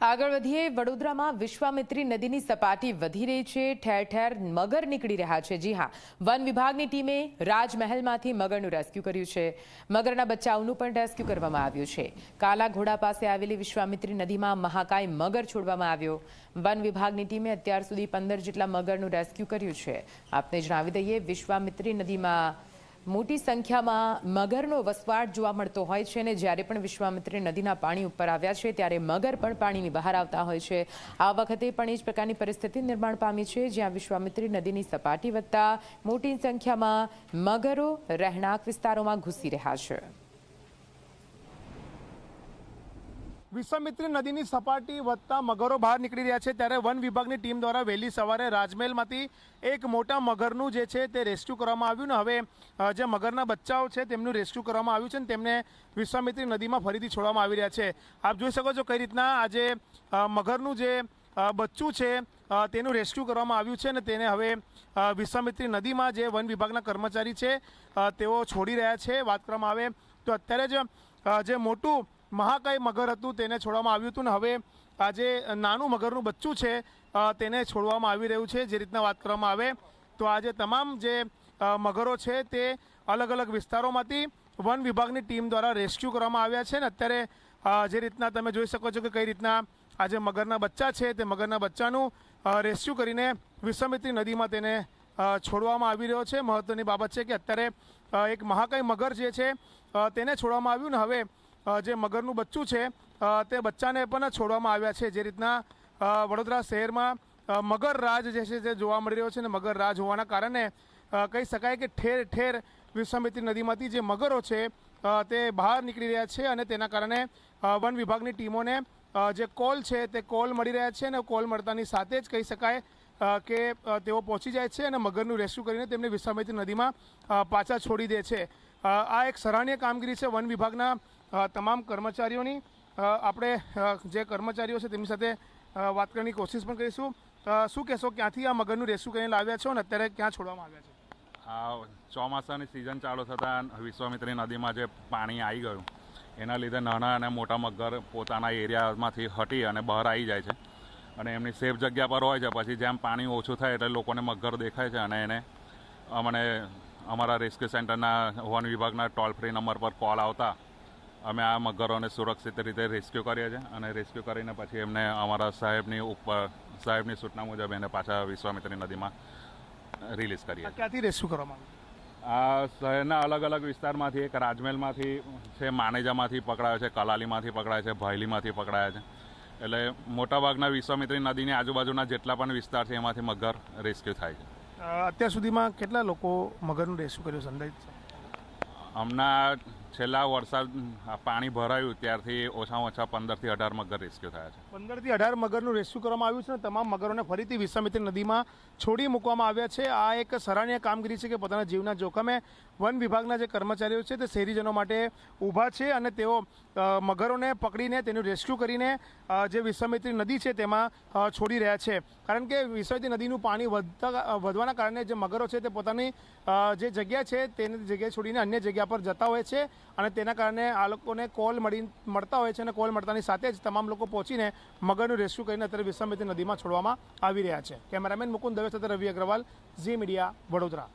આગળ વધીએ, વડોદરામાં વિશ્વામિત્રી નદીની સપાટી વધી રહી છે, ઠેર ઠેર મગર નીકળી રહ્યા છે. જી હા, વન વિભાગની ટીમે રાજમહેલમાંથી મગરનું રેસ્ક્યુ કર્યું છે. મગરના બચ્ચાઓનું પણ રેસ્ક્યુ કરવામાં આવ્યું છે. કાલા ઘોડા પાસે આવેલી વિશ્વામિત્રી નદીમાં મહાકાય મગર છોડવામાં આવ્યો. વન વિભાગની ટીમે અત્યાર સુધી પંદર જેટલા મગરનું રેસ્ક્યુ કર્યું છે. આપને જણાવી દઈએ, વિશ્વામિત્રી નદીમાં મોટી સંખ્યામાં મગરનો વસવાટ જોવા મળતો હોય છે અને જ્યારે પણ વિશ્વામિત્રી નદીના પાણી ઉપર આવ્યા છે, ત્યારે મગર પણ પાણીની બહાર આવતા હોય છે. આ વખતે પણ એ જ પ્રકારની પરિસ્થિતિ નિર્માણ પામી છે, જ્યાં વિશ્વામિત્રી નદીની સપાટી વધતા મોટી સંખ્યામાં મગરો રહેણાંક વિસ્તારોમાં ઘૂસી રહ્યા છે. વિશ્વામિત્રી નદીની સપાટી વધતા મગરો બહાર નીકળી રહ્યા છે ત્યારે વન વિભાગની ટીમ દ્વારા વહેલી સવારે રાજમહેલમાંથી એક મોટા મગરનું જે છે તે રેસ્ક્યુ કરવામાં આવ્યું ને હવે જે મગરના બચ્ચાઓ છે તેમનું રેસ્ક્યુ કરવામાં આવ્યું છે ને તેમને વિશ્વામિત્રી નદીમાં ફરીથી છોડવામાં આવી રહ્યા છે. આપ જોઈ શકો છો કઈ રીતના આજે મગરનું જે બચ્ચું છે તેનું રેસ્ક્યુ કરવામાં આવ્યું છે અને તેને હવે વિશ્વામિત્રી નદીમાં જે વન વિભાગના કર્મચારી છે તેઓ છોડી રહ્યા છે. વાત કરવામાં આવે તો અત્યારે જ જે મોટું મહાકાય મગર હતું, તેને છોડવામાં આવ્યું હતું ને હવે આજે નાનું મગરનું બચ્ચું છે તેને છોડવામાં આવી રહ્યું છે, જે રીતના વાત કરવામાં આવે, તો આજે તમામ જે મગરો છે તે અલગ અલગ વિસ્તારોમાંથી વન વિભાગની ટીમ દ્વારા રેસ્ક્યુ કરવામાં આવ્યા છે ને અત્યારે જે રીતના તમે જોઈ શકો છો કે કઈ રીતના આજે મગરના બચ્ચા છે તે મગરના બચ્ચાનું રેસ્ક્યુ કરીને વિશ્વામિત્રી નદીમાં તેને છોડવામાં આવી રહ્યો છે. મહત્ત્વની બાબત છે કે અત્યારે એક મહાકાય મગર જે છે તેને છોડવામાં આવ્યું ને હવે જે મગરનું બચ્ચું છે તે બચ્ચાને પણ છોડવામાં આવ્યા છે. જે રીતના વડોદરા શહેરમાં મગર રાજ જે છે તે જોવા મળી રહ્યો છે ને મગર રાજ હોવાના કારણે કહી શકાય કે ઠેર ઠેર વિશ્વામિત્રી નદીમાંથી જે મગરો છે તે બહાર નીકળી રહ્યા છે અને તેના કારણે વન વિભાગની ટીમોને જે કોલ છે તે કોલ મળી રહ્યા છે અને કોલ મળતાની સાથે જ કહી શકાય કે તેઓ પહોંચી જાય છે અને મગરનું રેસ્ક્યુ કરીને તેમને વિશ્વામિત્રી નદીમાં પાછા છોડી દે છે. આ એક સરાહનીય કામગીરી છે વન વિભાગના તમામ કર્મચારીઓની. આપણે જે કર્મચારીઓ છે તેમની સાથે વાત કરવાની કોશિશ પણ કરીશું. શું કહેશો, ક્યાંથી આ મગરનું રેસ્ક્યુ કરીને લાવ્યા છો અને અત્યારે ક્યાં છોડવામાં આવ્યા છે? આ ચોમાસાની સિઝન ચાલુ થતાં વિશ્વામિત્રી નદીમાં જે પાણી આવી ગયું, એના લીધે નાના અને મોટા મગર પોતાના એરિયામાંથી હટી અને બહાર આવી જાય છે. અને એમની સેફ જગ્યા પર હોય છે, પછી જેમ પાણી ઓછું થાય એટલે લોકોને મગર દેખાય છે અને એને અમને અમારા રેસ્ક્યુ સેન્ટરના વન વિભાગના ટોલ ફ્રી નંબર પર કોલ આવતા અમે આ મગરોને સુરક્ષિત રીતે રેસ્ક્યુ કરીએ છીએ અને રેસ્ક્યુ કરીને પછી એમને અમારા સાહેબની ઉપર સાહેબની સૂચના મુજબ એને પાછા વિશ્વામિત્રી નદીમાં રિલીઝ કરીએ છીએ. ક્યાંથી રેસ્ક્યુ કરવામાં આ શહેરના અલગ અલગ વિસ્તારમાંથી એક રાજમહેલમાંથી છે માનેજામાંથી પકડાયો છે કલાલીમાંથી પકડાય છે ભાયલીમાંથી પકડાયા છે. એટલે મોટાભાગના વિશ્વામિત્રી નદીની આજુબાજુના જેટલા પણ વિસ્તાર છે એમાંથી મગર રેસ્ક્યુ થાય છે. અત્યાર સુધીમાં કેટલા લોકો મગરનું રેસ્ક્યુ કર્યું છે. હમણાં છેલ્લા વરસાદ પાણી ભરાયું ત્યારથી ઓછામાં ઓછા પંદરથી અઢાર મગર રેસ્ક્યુ થયા છે. પંદરથી અઢાર મગરનું રેસ્ક્યુ કરવામાં આવ્યું છે અને તમામ મગરોને ફરીથી વિશ્વામિત્રી નદીમાં છોડી મૂકવામાં આવ્યા છે. આ એક સરાહનીય કામગીરી છે કે પોતાના જીવના જોખમે વન વિભાગના જે કર્મચારીઓ છે તે શહેરીજનો માટે ઊભા છે અને તેઓ મગરોને પકડીને તેનું રેસ્ક્યુ કરીને જે વિશ્વામિત્રી નદી છે તેમાં છોડી રહ્યા છે. કારણ કે વિશ્વામિત્રી નદીનું પાણી વધતા વધવાના કારણે જે મગરો છે તે પોતાની જે જગ્યા છે તેની જગ્યાએ છોડીને અન્ય જગ્યા પર જતા હોય છે. અને તેના કારણે આ લોકોને કોલ મળી મળતા હોય છે અને કોલ મળતાની સાથે જ તમામ લોકો પહોંચીને મગરનું રેસ્ક્યુ કરીને અત્યારે વિશ્વામિત્રી નદીમાં છોડવામાં આવી રહ્યા છે. કેમેરામેન મુકુંદ દવે સાથે રવિ અગ્રવાલ, ઝી મીડિયા, વડોદરા.